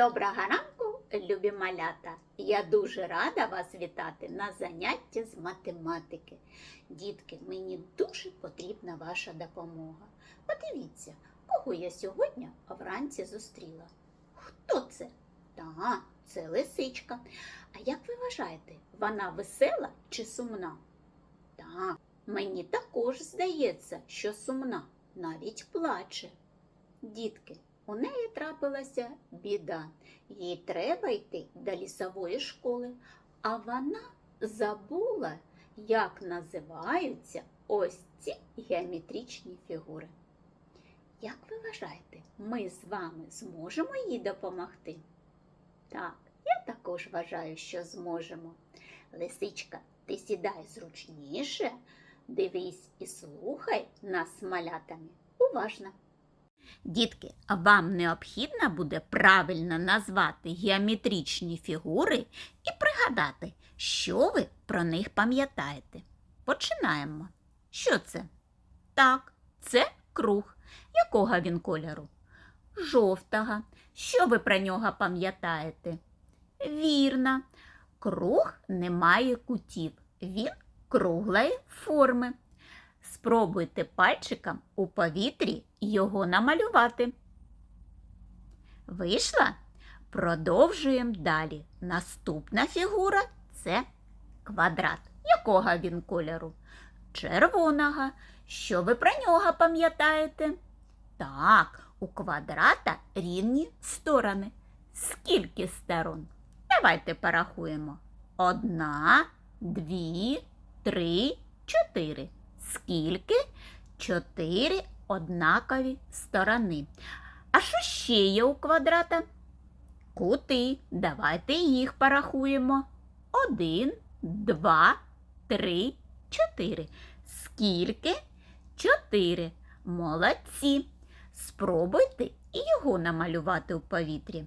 Доброго ранку, любі малята! Я дуже рада вас вітати на занятті з математики. Дітки, мені дуже потрібна ваша допомога. Подивіться, кого я сьогодні вранці зустріла. Хто це? Та, це лисичка. А як ви вважаєте, вона весела чи сумна? Так, мені також здається, що сумна, навіть плаче. Дітки, у неї трапилася біда. Їй треба йти до лісової школи, а вона забула, як називаються ось ці геометричні фігури. Як ви вважаєте, ми з вами зможемо їй допомогти? Так, я також вважаю, що зможемо. Лисичка, ти сідай зручніше, дивись і слухай нас малятами уважно. Дітки, а вам необхідно буде правильно назвати геометричні фігури і пригадати, що ви про них пам'ятаєте. Починаємо. Що це? Так, це круг. Якого він кольору? Жовтого. Що ви про нього пам'ятаєте? Вірно, круг не має кутів. Він круглої форми. Спробуйте пальчиком у повітрі його намалювати. Вийшла? Продовжуємо далі. Наступна фігура це квадрат. Якого він кольору? Червоного. Що ви про нього пам'ятаєте? Так, у квадрата рівні сторони. Скільки сторон? Давайте порахуємо. Одна, дві, три, чотири. Скільки? Чотири однакові сторони. А що ще є у квадрата? Кути. Давайте їх порахуємо. Один, два, три, чотири. Скільки? Чотири. Молодці. Спробуйте і його намалювати у повітрі.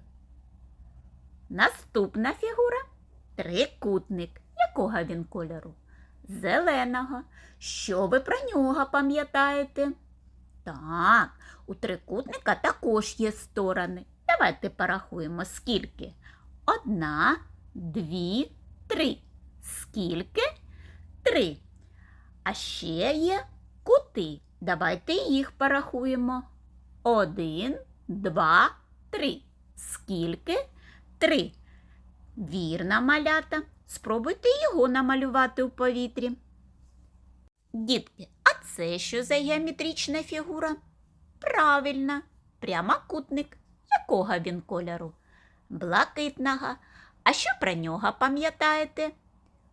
Наступна фігура трикутник. Якого він кольору? Зеленого. Що ви про нього пам'ятаєте? Так, у трикутника також є сторони. Давайте порахуємо, скільки. Одна, дві, три. Скільки? Три. А ще є кути. Давайте їх порахуємо. Один, два, три. Скільки? Три. Вірна малята. Спробуйте його намалювати у повітрі. Дітки, а це що за геометрична фігура? Правильно, прямокутник. Якого він кольору? Блакитного. А що про нього пам'ятаєте?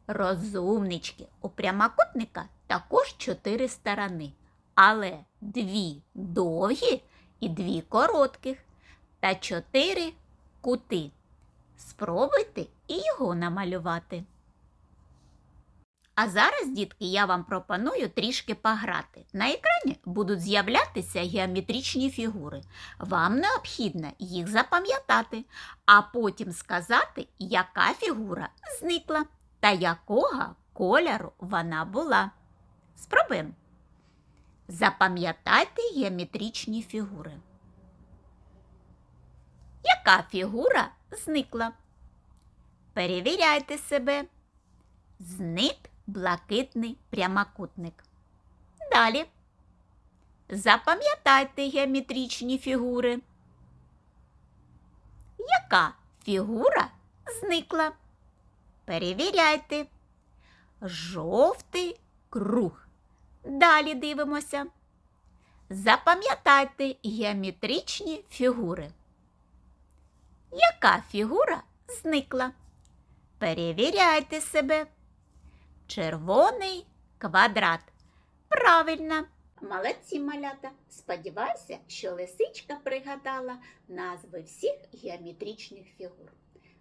Розумнички, у прямокутника також чотири сторони, але дві довгі і дві коротких та чотири кути. Спробуйте і його намалювати. А зараз, дітки, я вам пропоную трішки пограти. На екрані будуть з'являтися геометричні фігури. Вам необхідно їх запам'ятати, а потім сказати, яка фігура зникла та якого кольору вона була. Спробуємо. Запам'ятайте геометричні фігури. Яка фігура зникла? Перевіряйте себе. Зник блакитний прямокутник. Далі. Запам'ятайте геометричні фігури. Яка фігура зникла? Перевіряйте. Жовтий круг. Далі дивимося. Запам'ятайте геометричні фігури. Яка фігура зникла? Перевіряйте себе. Червоний квадрат. Правильно. Молодці малята. Сподіваюся, що лисичка пригадала назви всіх геометричних фігур.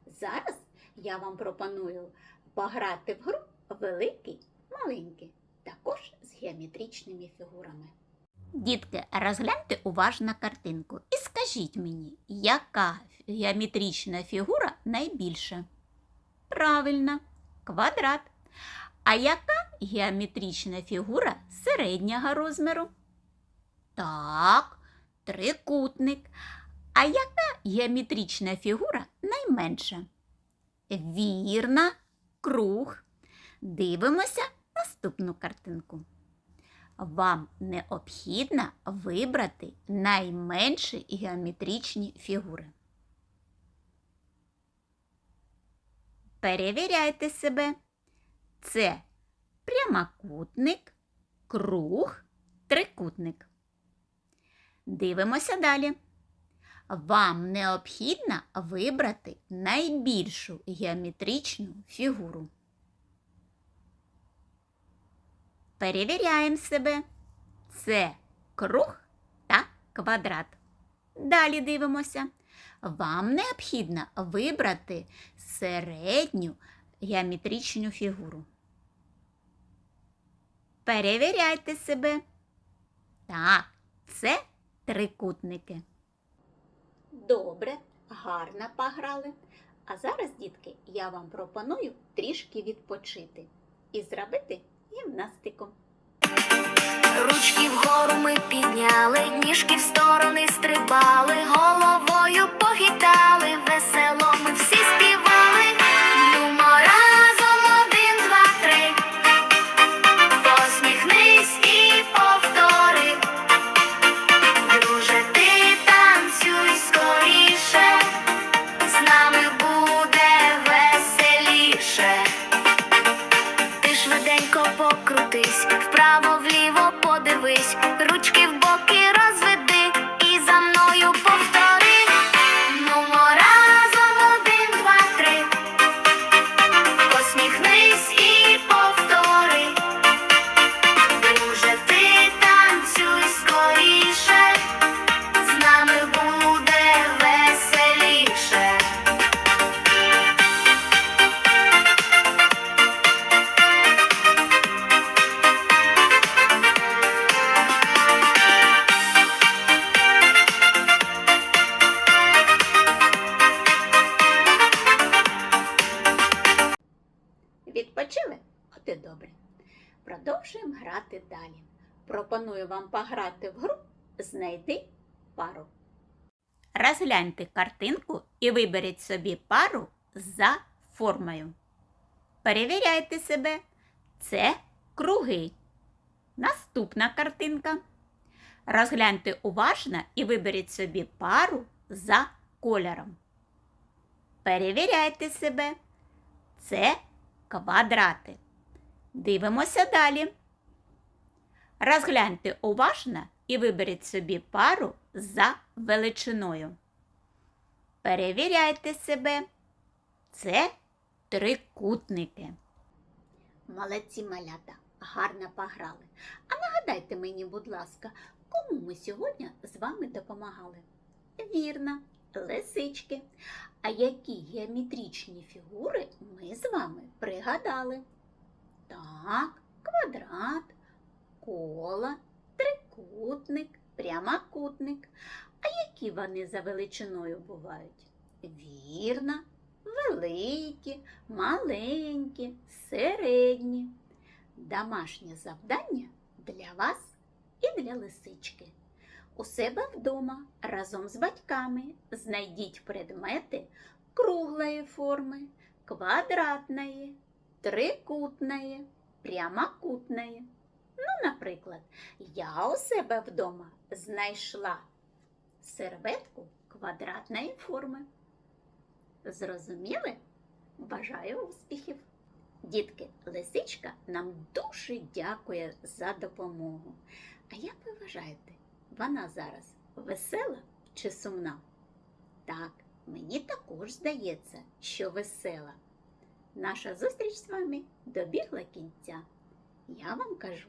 Зараз я вам пропоную пограти в гру великий, маленький, також з геометричними фігурами. Дітки, розгляньте уважно картинку і скажіть мені, яка геометрична фігура найбільша? Правильно, квадрат. А яка геометрична фігура середнього розміру? Так, трикутник. А яка геометрична фігура найменша? Вірна, круг. Дивимося наступну картинку. Вам необхідно вибрати найменші геометричні фігури. Перевіряйте себе. Це прямокутник, круг, трикутник. Дивимося далі. Вам необхідно вибрати найбільшу геометричну фігуру. Перевіряємо себе. Це круг та квадрат. Далі дивимося. Вам необхідно вибрати середню геометричну фігуру. Перевіряйте себе. Так, це трикутники. Добре, гарно пограли. А зараз, дітки, я вам пропоную трішки відпочити і зробити гімнастику. Ручки вгору ми підняли, ніжки в сторони далі. Пропоную вам пограти в гру Знайди пару. Розгляньте картинку і виберіть собі пару за формою. Перевіряйте себе. Це круги. Наступна картинка. Розгляньте уважно і виберіть собі пару за кольором. Перевіряйте себе. Це квадрати. Дивимося далі. Розгляньте уважно і виберіть собі пару за величиною. Перевіряйте себе. Це трикутники. Молодці малята, гарно пограли. А нагадайте мені, будь ласка, кому ми сьогодні з вами допомагали? Вірно, лисички. А які геометричні фігури ми з вами пригадали? Так, квадрат, коло, трикутник, прямокутник. А які вони за величиною бувають? Вірно, великі, маленькі, середні. Домашнє завдання для вас і для лисички. У себе вдома разом з батьками знайдіть предмети круглої форми, квадратної, трикутної, прямокутної. Ну, наприклад, я у себе вдома знайшла серветку квадратної форми. Зрозуміли? Бажаю успіхів! Дітки, лисичка нам дуже дякує за допомогу. А як ви вважаєте, вона зараз весела чи сумна? Так, мені також здається, що весела. Наша зустріч з вами добігла кінця. Я вам кажу